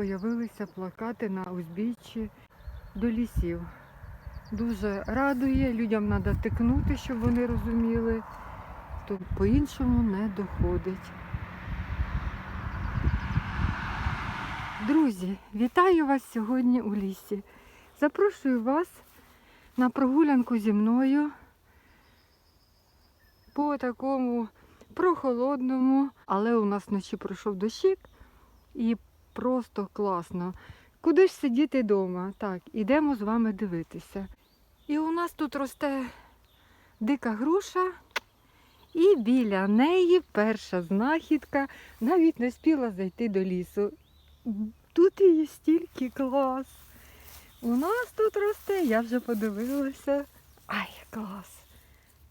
появилися плакати на узбіччі до лісів. Дуже радує, людям треба тикнути, щоб вони розуміли, то по-іншому не доходить. Друзі, вітаю вас сьогодні у лісі. Запрошую вас на прогулянку зі мною по такому прохолодному, але у нас вночі пройшов дощик і просто класно. Куди ж сидіти вдома? Так, ідемо з вами дивитися. І у нас тут росте дика груша, і біля неї перша знахідка навіть не спіла зайти до лісу. Тут її стільки клас. У нас тут росте, я вже подивилася. Ай, клас!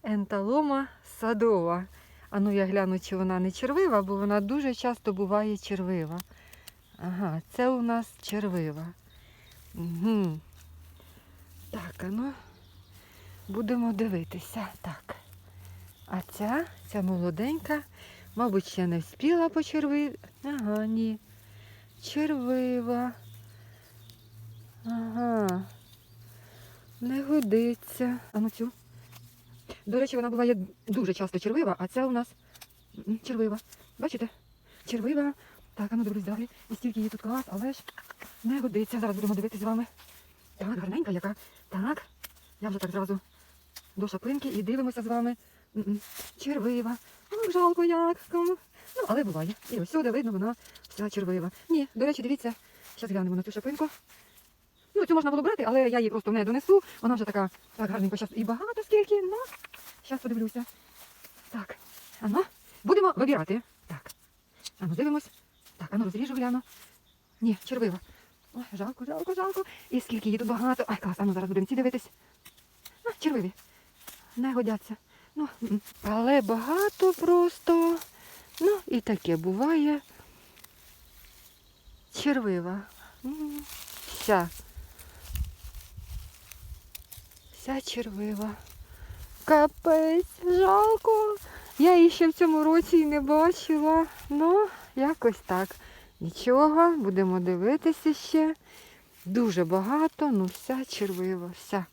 Енталома садова. А ну я гляну, чи вона не червива, бо вона дуже часто буває червива. Ага, це у нас червива. Угу. Так, а ну будемо дивитися. Так. А ця, ця молоденька, мабуть, ще не вспіла почерви. Ага, ні. Червива. Ага. Не годиться. А ну цю. До речі, вона буває дуже часто червива, а ця у нас червива. Бачите? Червива. Так, а ну дивлюсь далі. І стільки її тут клас, але ж не годиться. Зараз будемо дивитися з вами. Так, гарненька яка. Так. Я вже так зразу до шаплинки і дивимося з вами. Червива. Ох, жалко як. Ну, але буває. І ось сюди видно, вона вся червива. Ні, до речі, дивіться, зараз глянемо на цю шапинку. Ну, цю можна було брати, але я її просто не донесу. Вона вже така так гарненько зараз і багато скільки. Ну, зараз подивлюся. Так, ано, будемо вибирати. Так. Ану, дивимось. Так, ану, розріжу гляну. Ні, червива. Ой, жалко, жалко, жалко. І скільки її тут багато. Ай, клас, ану, зараз будемо ці дивитись. Ну, червиві. Не годяться. Ну, але багато просто. Ну, і таке буває. Червива. Вся. Вся червива. Капець, жалко. Я її ще в цьому році і не бачила. Ну, якось так. Нічого, будемо дивитися ще. Дуже багато, ну вся червива, вся.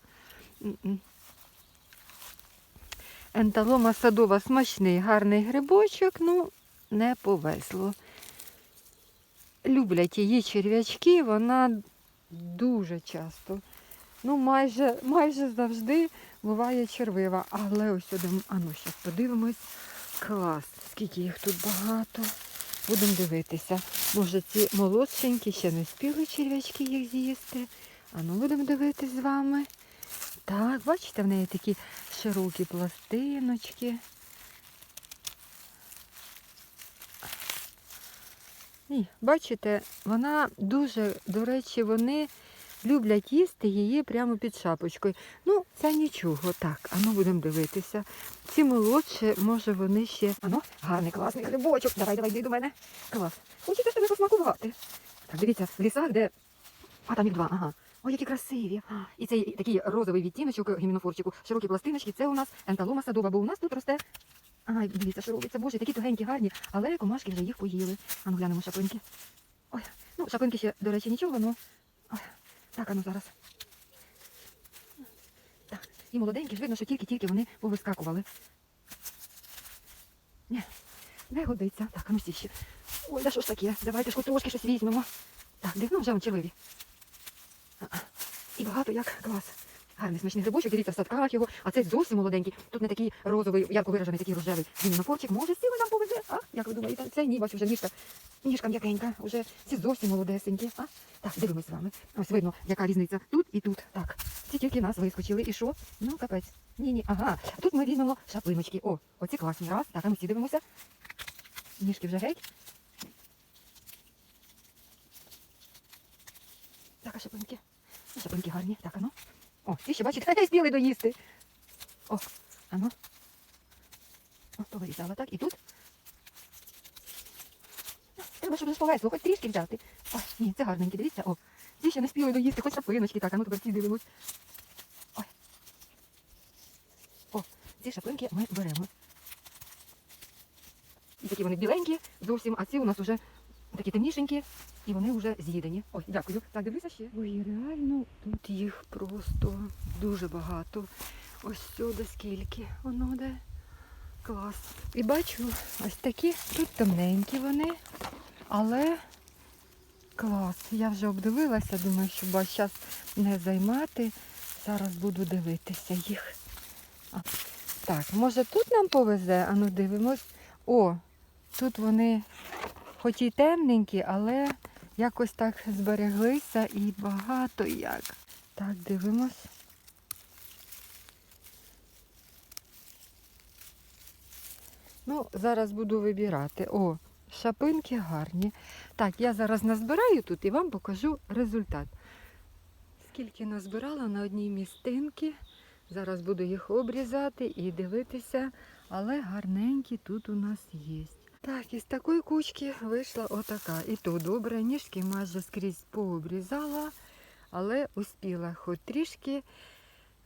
Енталома садова смачний, гарний грибочок, ну, не повезло. Люблять її черв'ячки, вона дуже часто. Ну, майже, майже завжди буває червива. Але ось один, а ну, зараз подивимось. Клас, скільки їх тут багато. Будемо дивитися. Може ці молодшенькі ще не спіли черв'ячки їх з'їсти. А ну будемо дивитись з вами. Так, бачите, в неї такі широкі пластиночки. І, бачите, вона дуже, до речі, вони люблять їсти її прямо під шапочкою. Ну, це нічого. Так, а ну будемо дивитися. Ці молодші, може вони ще. Ано, гарний, класний грибочок. Давай, давай, йди до мене. Клас. Хочете собі посмакувати? Так, дивіться, в лісах, де. А, там їх два, ага. Ой, які красиві. І цей такий розовий відтіночок гімінофорчику, широкі пластиночки, це у нас енталома садова, бо у нас тут росте. Ай, дивіться, що робиться. Боже, такі тугенькі, гарні, але комашки вже їх поїли. А ну глянемо шапинки. Ой, ну шапинки ще, до речі, нічого, ну. Ой, так, а ну зараз. Так, і молоденькі ж видно, що тільки-тільки вони повискакували. Ні, не годиться. Так, а ну ще. Ой, да що ж таке? Давайте ж трошки щось візьмемо. Так, дивно, вже вон червиві. І багато як клас. Гарний смачний грибочок, дивіться, в садках його, а цей зовсім молоденький. Тут не такий розовий, ярко виражений, такий рожевий. Він на порчик. Може, сіли нам повезе? А? Як ви думаєте? Цей ні, бачу, вже ніжка. Ніжка м'якенька, вже ці зовсім молодесенькі. А? Так, дивимось з вами. Ось видно, яка різниця тут і тут. Так, ці тільки нас вискочили. І що? Ну, капець. Ні-ні, ага. Тут ми візьмемо шапиночки. О, оці класні. Раз. Так, а ми всі дивимося. Ніжки вже геть. Так, а шапинки. Ну, Шапинки гарні. Так, ану. О, ці ще, бачите, спіли доїсти. О, ану. О, повирізала так. І тут. Ну, Треба, щоб ж хоч трішки взяти. О, ні, це гарненькі, дивіться. О, ці ще не спіли доїсти, хоч шапиночки. Так, а ну тепер ці дивимось. Ой. О, ці шапинки ми беремо. І такі вони біленькі зовсім, а ці у нас вже такі темнішенькі, і вони вже з'їдені. Ой, дякую. Так, дивлюся ще. Ой, реально тут їх просто дуже багато. Ось сюди скільки воно де. Клас. І бачу, ось такі тут темненькі вони, але клас. Я вже обдивилася, думаю, що зараз не займати. Зараз буду дивитися їх. А, так, може тут нам повезе, а ну дивимось. О, тут вони хоч і темненькі, але якось так збереглися і багато як. Так, дивимось. Ну, зараз буду вибирати. О, шапинки гарні. Так, я зараз назбираю тут і вам покажу результат. Скільки назбирала на одній містинці. Зараз буду їх обрізати і дивитися, але гарненькі тут у нас є. Так, із такої кучки вийшла отака. І то добре, ніжки майже скрізь пообрізала, але успіла хоч трішки.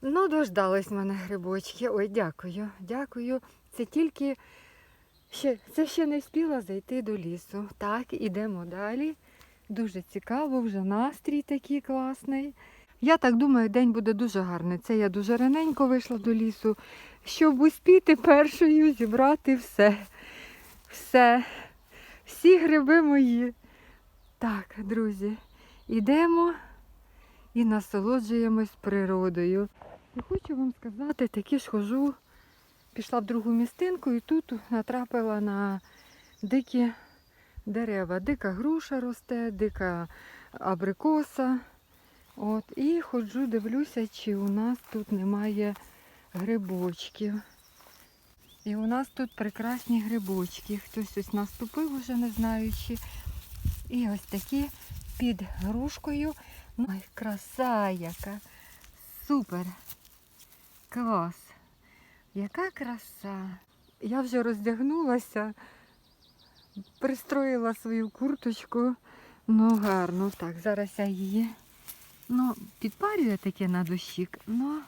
Ну, дождались мене грибочки. Ой, дякую, дякую. Це тільки ще, це ще не встигла зайти до лісу. Так, ідемо далі. Дуже цікаво, вже настрій такий класний. Я так думаю, день буде дуже гарний. Це я дуже раненько вийшла до лісу, щоб успіти першою зібрати все. Все. Всі гриби мої. Так, друзі, йдемо і насолоджуємось природою. І хочу вам сказати, таки ж хожу, пішла в другу містинку і тут натрапила на дикі дерева. Дика груша росте, дика абрикоса. От, і ходжу, дивлюся, чи у нас тут немає грибочків. І у нас тут прекрасні грибочки. Хтось ось наступив, уже не знаючи. І ось такі під грушкою. Ну, Ой, краса яка. Супер. Клас. Яка краса. Я вже роздягнулася, пристроїла свою курточку. Ну, гарно. Так, зараз я її. Ну, підпарює таке на душі. Ну,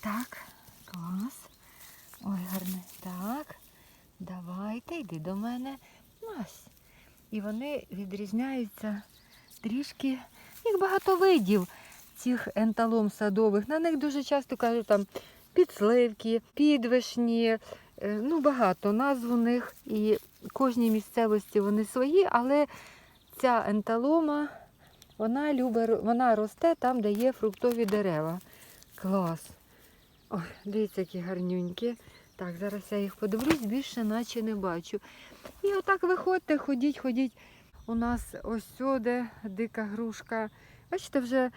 так, клас. Ой, гарне. Так. Давайте, йди до мене. Ось. І вони відрізняються трішки. Їх багато видів цих енталом садових. На них дуже часто кажуть там підсливки, підвишні. е, Ну, багато назв у них. І кожній місцевості вони свої, але ця енталома, вона любить, вона росте там, де є фруктові дерева. Клас. Ой, дивіться, які гарнюнькі. Так, зараз я їх подивлюсь, більше наче не бачу. І отак виходьте, ходіть, ходіть. У нас ось сюди дика грушка. Бачите, вже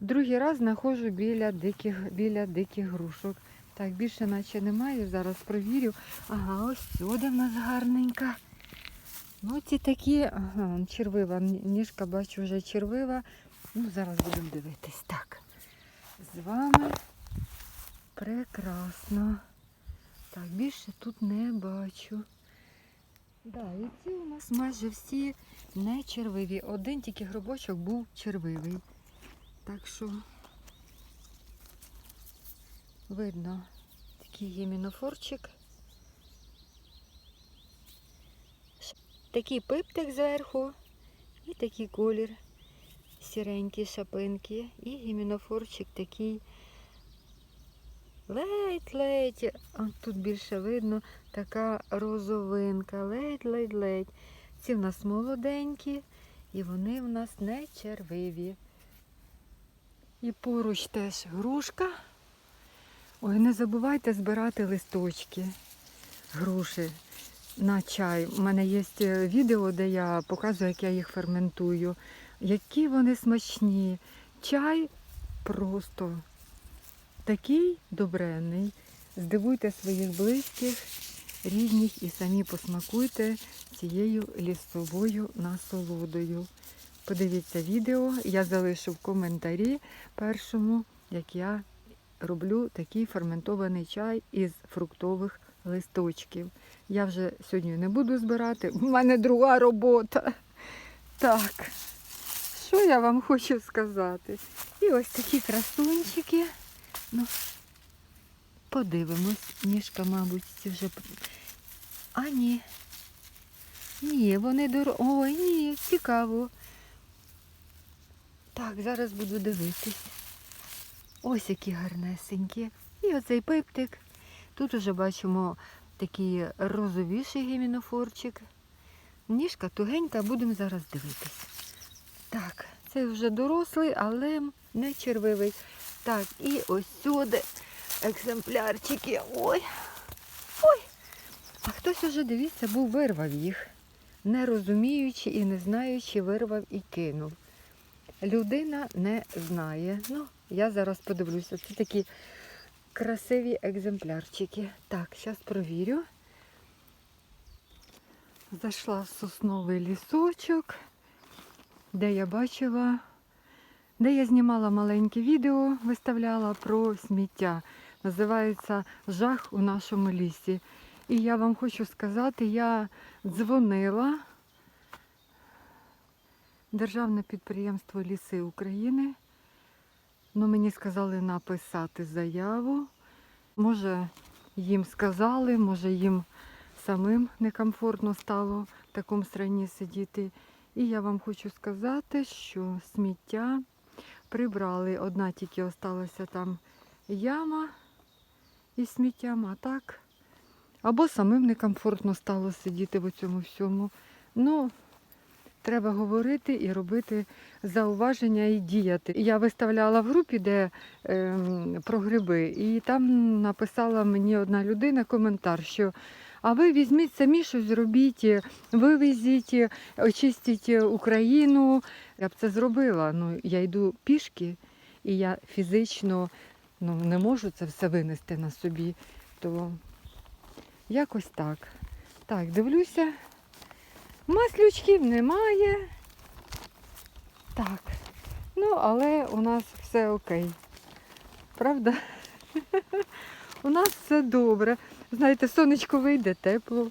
другий раз знаходжу біля диких, біля диких грушок. Так, більше наче немає. Зараз провірю. Ага, ось сюди в нас гарненька. Ну, ці такі, ага, червива, ніжка бачу вже червива. Ну, зараз будемо дивитись. Так. З вами прекрасно. Так, більше тут не бачу. Да, і ці у нас майже всі не червиві. Один тільки грибочок був червивий. Так що видно такий гімінофорчик. Такий пиптик зверху і такий колір. Сіренькі шапинки. І гімінофорчик такий ледь-ледь. Тут більше видно така розовинка. Ледь-ледь-ледь. Ці в нас молоденькі, і вони в нас не червиві. І поруч теж грушка. Ой, не забувайте збирати листочки груші на чай. У мене є е, відео, де я показую, як я їх ферментую. Які вони смачні. Чай просто такий добренний. Здивуйте своїх близьких, рідних і самі посмакуйте цією лісовою насолодою. Подивіться відео, я залишу в коментарі першому, як я роблю такий ферментований чай із фруктових листочків. Я вже сьогодні не буду збирати, в мене друга робота. Так, що я вам хочу сказати? І ось такі красунчики. Ну, подивимось. Ніжка, мабуть, ці вже. А ні. Ні, вони дор... Ой, ні, цікаво. Так, зараз буду дивитись. Ось які гарнесенькі. І оцей пиптик. Тут уже бачимо такий розовіший гімінофорчик. Ніжка тугенька, будемо зараз дивитись. Так, це вже дорослий, але не червивий. Так, і ось сюди екземплярчики. Ой. Ой. А хтось уже, дивіться, був вирвав їх. Не розуміючи і не знаючи, вирвав і кинув. Людина не знає. Ну, я зараз подивлюся. Це такі красиві екземплярчики. Так, зараз провірю. Зайшла в сосновий лісочок, де я бачила, де я знімала маленьке відео, виставляла про сміття. Називається Жах у нашому лісі. І я вам хочу сказати, я дзвонила Державне підприємство Ліси України. Ну, мені сказали написати заяву. Може, їм сказали, може їм самим некомфортно стало в такому срані сидіти. І я вам хочу сказати, що сміття прибрали. Одна тільки осталася там яма із сміттям, а так. Або самим некомфортно стало сидіти в цьому всьому. Ну, треба говорити і робити зауваження і діяти. Я виставляла в групі, де ем, про гриби, і там написала мені одна людина коментар, що а ви візьміть самі щось зробіть, вивезіть, очистіть Україну. Я б це зробила. Ну, я йду пішки, і я фізично ну, не можу це все винести на собі. То якось так. Так, дивлюся. Маслючків немає. Так. Ну, але у нас все окей. Правда? У нас все добре. Знаєте, сонечко вийде тепло,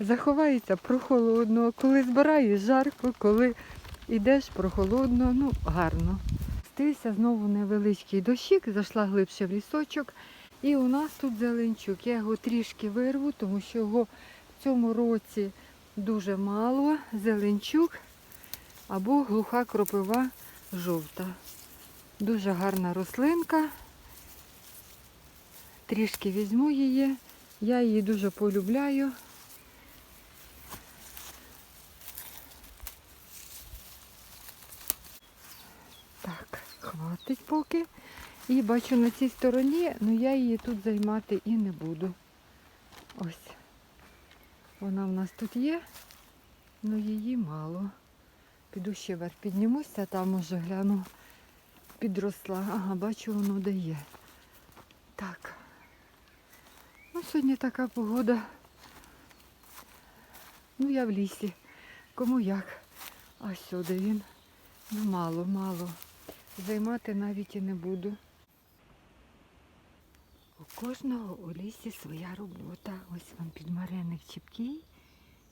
заховається прохолодно. Коли збираєш жарко, коли йдеш прохолодно, ну, гарно. Стився знову невеличкий дощик, зайшла глибше в лісочок. І у нас тут зеленчук. Я його трішки вирву, тому що його в цьому році дуже мало. Зеленчук або глуха кропива жовта. Дуже гарна рослинка. Трішки візьму її. Я її дуже полюбляю. Так, хватить поки. І бачу на цій стороні, але я її тут займати і не буду. Ось. Вона в нас тут є, але її мало. Піду ще вверх піднімуся, там уже гляну, підросла. Ага, бачу, воно дає. Так. Ну, сьогодні така погода. Ну, я в лісі. Кому як. А сюди він. Ну, мало, мало. Займати навіть і не буду. У кожного у лісі своя робота. Ось вам підмареник чіпкий.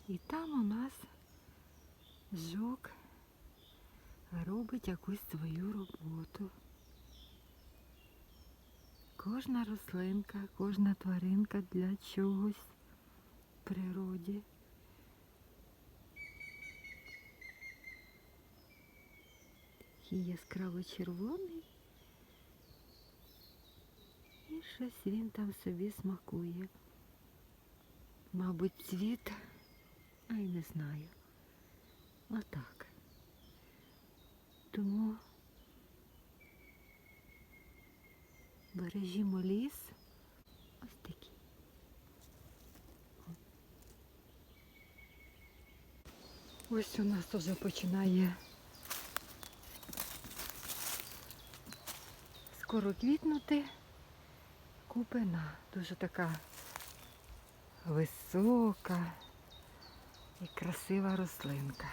І там у нас жук робить якусь свою роботу. Кожна рослинка, кожна тваринка для чогось в природі. Такий яскраво червоний. І щось він там собі смакує. Мабуть, цвіт, а й не знаю. Отак. Тому бережімо ліс. Ось такий. Ось у нас вже починає скоро квітнути купина. Дуже така висока і красива рослинка.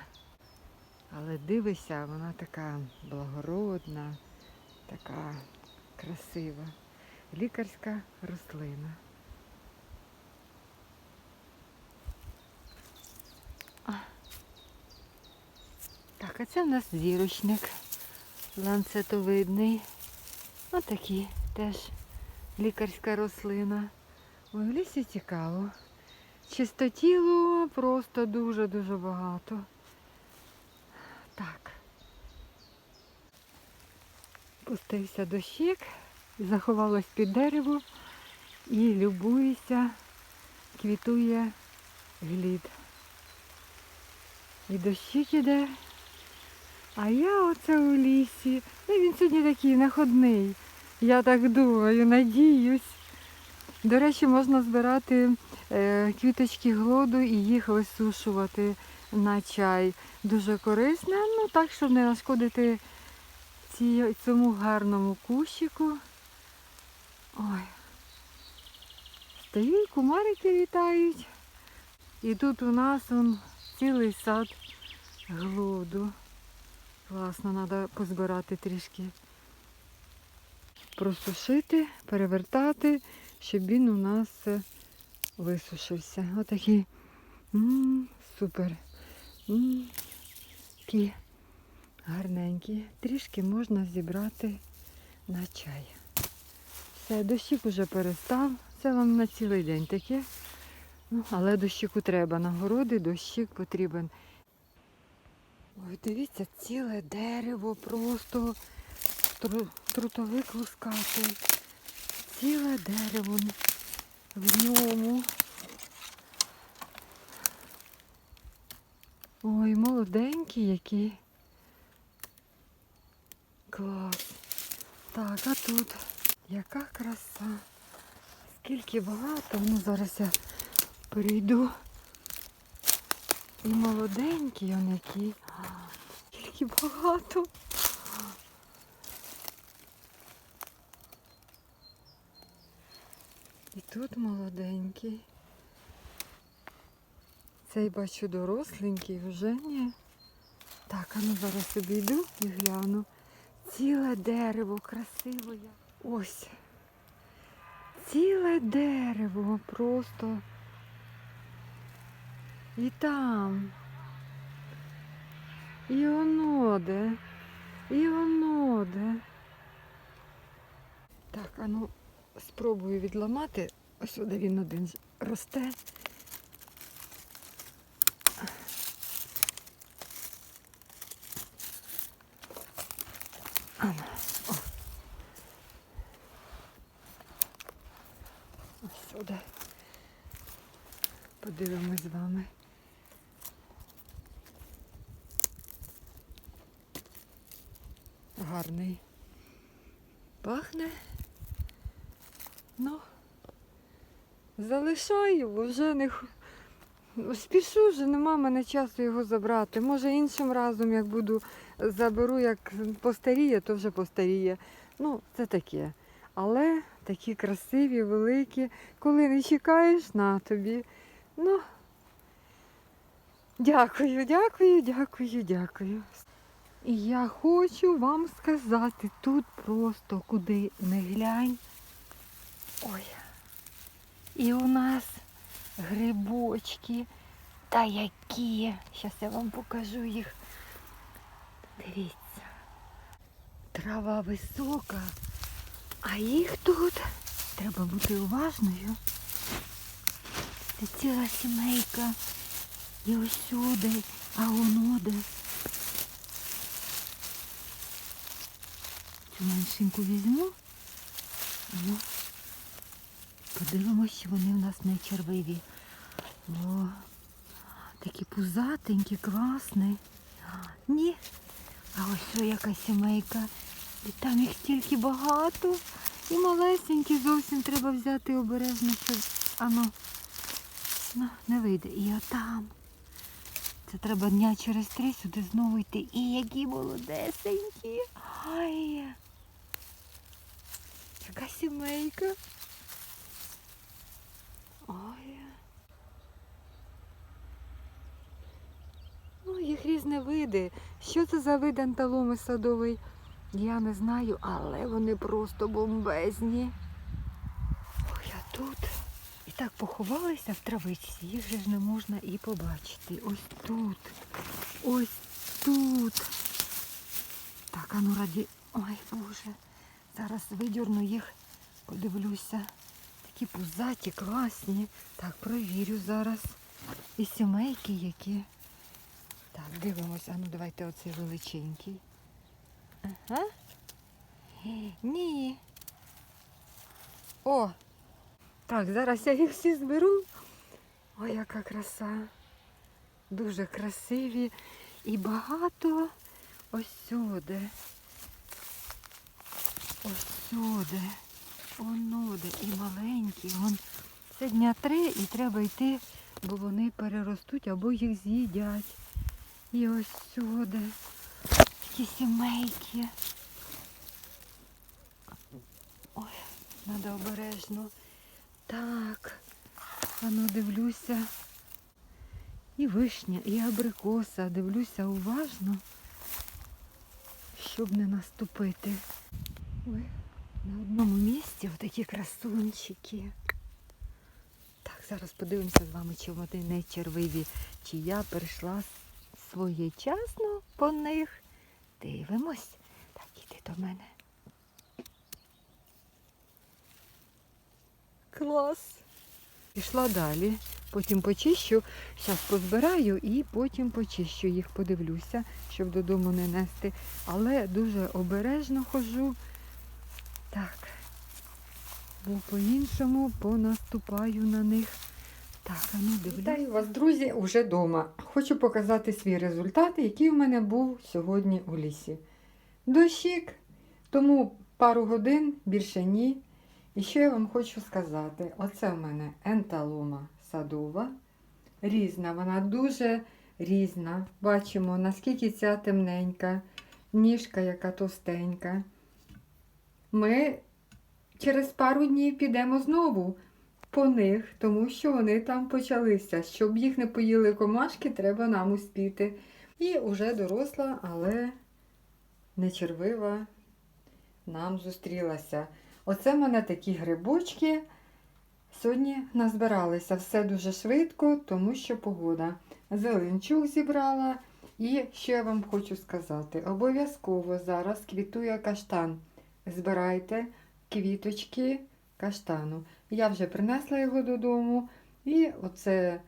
Але дивися, вона така благородна, така красива. Лікарська рослина. Так, а це в нас зірочник ланцетовидний. Отакий теж лікарська рослина. Ой, в лісі цікаво. Чистотілу просто дуже-дуже багато. Так. Пустився дощик, заховалась під дерево і любуюся, квітує глід. І дощик іде, а я оце у лісі. Ну, він сьогодні такий находний. Я так думаю, надіюсь. До речі, можна збирати е, квіточки глоду і їх висушувати на чай. Дуже корисно, ну так, щоб не нашкодити цьому гарному кущику. Ой. Стоїть, кумарики літають. І тут у нас он, цілий сад глоду. Класно, треба позбирати трішки. Просушити, перевертати, щоб він у нас е, висушився. Отакий м, супер. М, Такі гарненькі. Трішки можна зібрати на чай. Все, дощик уже перестав. Це вам на цілий день таке. Ну, але дощику треба. На городи дощик потрібен. Ой, дивіться, ціле дерево, просто тру- трутовик лускатий. Ціле дерево в ньому. Ой, молоденький який. Клас. Так, а тут яка краса. Скільки багато. Ну зараз я перейду. І молоденький он який. А, Скільки багато. І тут молоденький. Цей бачу доросленький вже ні. Так, а ну зараз обійду і гляну. Ціле дерево красиве. Ось. Ціле дерево просто. І там. І воно де. І воно де. Так, а ну спробую відламати. Ось сюди він один росте. А, ну, о. Ось сюди. Подивимось з вами. Гарний. Пахне. Ну, залишаю, бо вже не спішу, вже нема мене часу його забрати. Може іншим разом, як буду заберу, як постаріє, то вже постаріє. Ну, це таке. Але такі красиві, великі. Коли не чекаєш, на тобі. Ну, дякую, дякую, дякую, дякую. І я хочу вам сказати, тут просто куди не глянь. Ой. І у нас грибочки. Та які. Зараз я вам покажу їх. Дивіться. Трава висока, а їх тут треба бути уважною. Це ціла сімейка. І ось сюди, а. Цю меншеньку візьму. Ну, подивимось, вони в нас не червиві. О, такі пузатенькі, класні. Ні. А ось яка сімейка. І там їх стільки багато. І малесенькі зовсім треба взяти обережно, щоб ано ну, не вийде. І отам. Це треба дня через три сюди знову йти. І які молодесенькі. Ай. Яка сімейка. Ой. Ну, їх різні види. Що це за вид анталоми садовий? Я не знаю, але вони просто бомбезні. Ой, а тут. І так поховалися в травичці, їх же ж не можна і побачити. Ось тут. Ось тут. Так, а ну раді. Ой, Боже. Зараз видірну їх, подивлюся. такі пузаті, класні. Так, провірю зараз. І сімейки які. Так, дивимось. А ну давайте оцей величенький. Ага. Ні. О! Так, зараз я їх всі зберу. Ой, яка краса. Дуже красиві і багато ось сюди. Ось сюди. Оно де і маленькі. Вон. Це дня три і треба йти, бо вони переростуть або їх з'їдять. І ось сюди. Такі сімейки. Ой, треба обережно. Так. Ану, дивлюся. І вишня, і абрикоса. Дивлюся уважно, щоб не наступити. Ой, на одному місці отакі красунчики. Так, зараз подивимося з вами, чи вони не червиві, чи я прийшла своєчасно по них. Дивимось. Так, іди до мене. Клас. Пішла далі, потім почищу, зараз позбираю і потім почищу їх, подивлюся, щоб додому не нести. Але дуже обережно ходжу. Так. Бо по-іншому понаступаю на них. Так, а ну дивлюся. Вітаю вас, друзі, уже вдома. Хочу показати свій результат, який в мене був сьогодні у лісі. Дощик, тому пару годин, більше ні. І що я вам хочу сказати? Оце в мене енталома садова. Різна, вона дуже різна. Бачимо, наскільки ця темненька, ніжка яка товстенька. Ми через пару днів підемо знову по них, тому що вони там почалися. Щоб їх не поїли комашки, треба нам успіти. І вже доросла, але не червива нам зустрілася. Оце в мене такі грибочки. Сьогодні назбиралися все дуже швидко, тому що погода. Зеленчук зібрала. І що я вам хочу сказати: обов'язково зараз квітує каштан. Збирайте квіточки каштану. Я вже принесла його додому і оце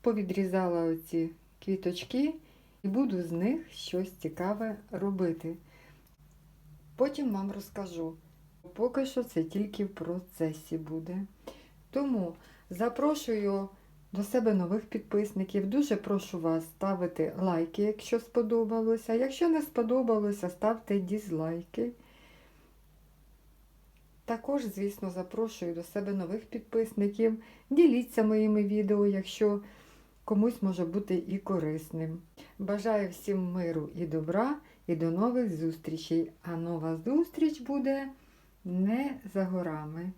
повідрізала оці квіточки і буду з них щось цікаве робити. Потім вам розкажу. Поки що це тільки в процесі буде. Тому запрошую до себе нових підписників. Дуже прошу вас ставити лайки, якщо сподобалося. Якщо не сподобалося, ставте дізлайки. Також, звісно, запрошую до себе нових підписників. Діліться моїми відео, якщо комусь може бути і корисним. Бажаю всім миру і добра, і до нових зустрічей. А нова зустріч буде не за горами.